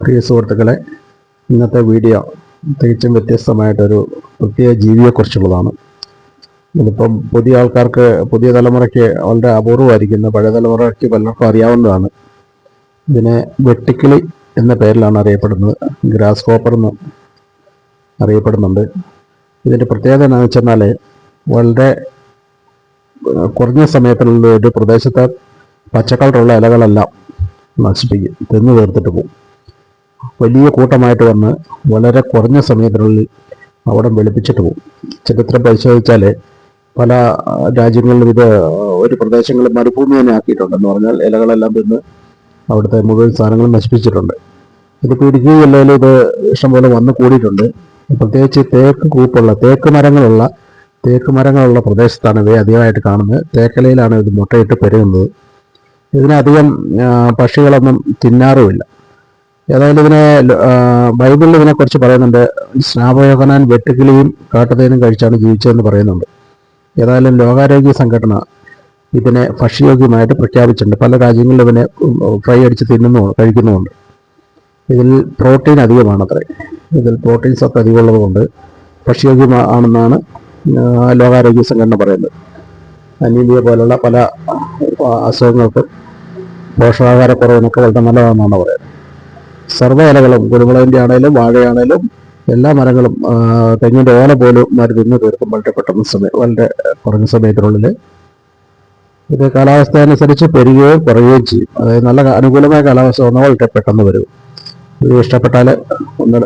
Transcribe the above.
പ്രിയ സുഹൃത്തുക്കളെ ഇന്നത്തെ വീഡിയോ തികച്ചും വ്യത്യസ്തമായിട്ടൊരു പ്രത്യേക ജീവിയെക്കുറിച്ചുള്ളതാണ്. ഇതിപ്പം പുതിയ ആൾക്കാർക്ക് പുതിയ തലമുറയ്ക്ക് വളരെ അപൂർവമായിരിക്കുന്ന പഴയ തലമുറയ്ക്ക് പലർക്കും അറിയാവുന്നതാണ്. ഇതിനെ വെട്ടിക്കിളി എന്ന പേരിലാണ് അറിയപ്പെടുന്നത്. ഗ്രാസ് കോപ്പർ എന്ന് അറിയപ്പെടുന്നുണ്ട്. ഇതിന്റെ പ്രത്യേകത എന്താണെന്ന് വെച്ചെന്നാൽ വളരെ കുറഞ്ഞ സമയത്തിനുള്ള ഒരു പ്രദേശത്തെ പച്ചക്കളറുള്ള ഇലകളെല്ലാം നശിപ്പിക്കും തിന്നു തീർത്തിട്ട് പോകും. വലിയ കൂട്ടമായിട്ട് വന്ന് വളരെ കുറഞ്ഞ സമയത്തിനുള്ളിൽ അവിടെ വെളുപ്പിച്ചിട്ട് പോകും ചരിത്രം പരിശോധിച്ചാൽ പല രാജ്യങ്ങളിലും ഇത് ഒരു പ്രദേശങ്ങളിൽ മരുഭൂമി തന്നെ ആക്കിയിട്ടുണ്ടെന്ന് പറഞ്ഞാൽ ഇലകളെല്ലാം തിന്ന് അവിടുത്തെ മുഴുവൻ സാധനങ്ങളും നശിപ്പിച്ചിട്ടുണ്ട്. ഇതിപ്പോൾ ഇടുക്കി ജില്ലയിൽ ഇത് ഇഷ്ടംപോലെ വന്ന് കൂടിയിട്ടുണ്ട്. പ്രത്യേകിച്ച് തേക്ക് കൂപ്പുള്ള തേക്ക് മരങ്ങളുള്ള തേക്ക് മരങ്ങളുള്ള പ്രദേശത്താണ് ഇവയെ അധികമായിട്ട് കാണുന്നത്. തേക്കലയിലാണ് ഇത് മുട്ടയിട്ട് പെരുകുന്നത്. ഇതിനധികം പക്ഷികളൊന്നും തിന്നാറുമില്ല. ഏതായാലും ഇതിനെ ബൈബിളിൽ ഇതിനെ ഇതിനെക്കുറിച്ച് പറയുന്നുണ്ട്. സ്നാപയോഹനാൻ വെട്ടുകിളിയും കാട്ടുതേനും കഴിച്ചാണ് ജീവിച്ചതെന്ന് പറയുന്നുണ്ട്. ഏതായാലും ലോകാരോഗ്യ സംഘടന ഇതിനെ ഭക്ഷ്യയോഗ്യമായിട്ട് പ്രഖ്യാപിച്ചിട്ടുണ്ട്. പല രാജ്യങ്ങളിലും ഇവനെ ഫ്രൈ അടിച്ച് തിന്നുന്നു കഴിക്കുന്നുമുണ്ട്. ഇതിൽ പ്രോട്ടീൻ അധികമാണത്രേ. ഇതിൽ പ്രോട്ടീൻ സത്ത് അധികമുള്ളതുകൊണ്ട് ഭക്ഷ്യയോഗ്യമാണെന്നാണ് ലോകാരോഗ്യ സംഘടന പറയുന്നത്. അനീമിയ പോലുള്ള പല അസുഖങ്ങൾക്കും പോഷകാഹാരക്കുറവിനൊക്കെ വളരെ നല്ലതാണെന്നാണ് പറയുന്നത്. സർവ ഇലകളും കുരുമുളകിന്റെ ആണേലും വാഴയാണേലും എല്ലാ മരങ്ങളും തെങ്ങിന്റെ ഓല പോലും മരം തിന്ന് തീർക്കും വളരെ പെട്ടെന്ന് സമയം വളരെ കുറഞ്ഞ സമയത്തിനുള്ളിൽ ഇത് കാലാവസ്ഥ അനുസരിച്ച് പെരുകുകയും കുറയുകയും ചെയ്യും. അതായത് നല്ല അനുകൂലമായ കാലാവസ്ഥ വന്നാൽ വളരെ പെട്ടെന്ന് വരും. ഇഷ്ടപ്പെട്ടാൽ ഒന്ന്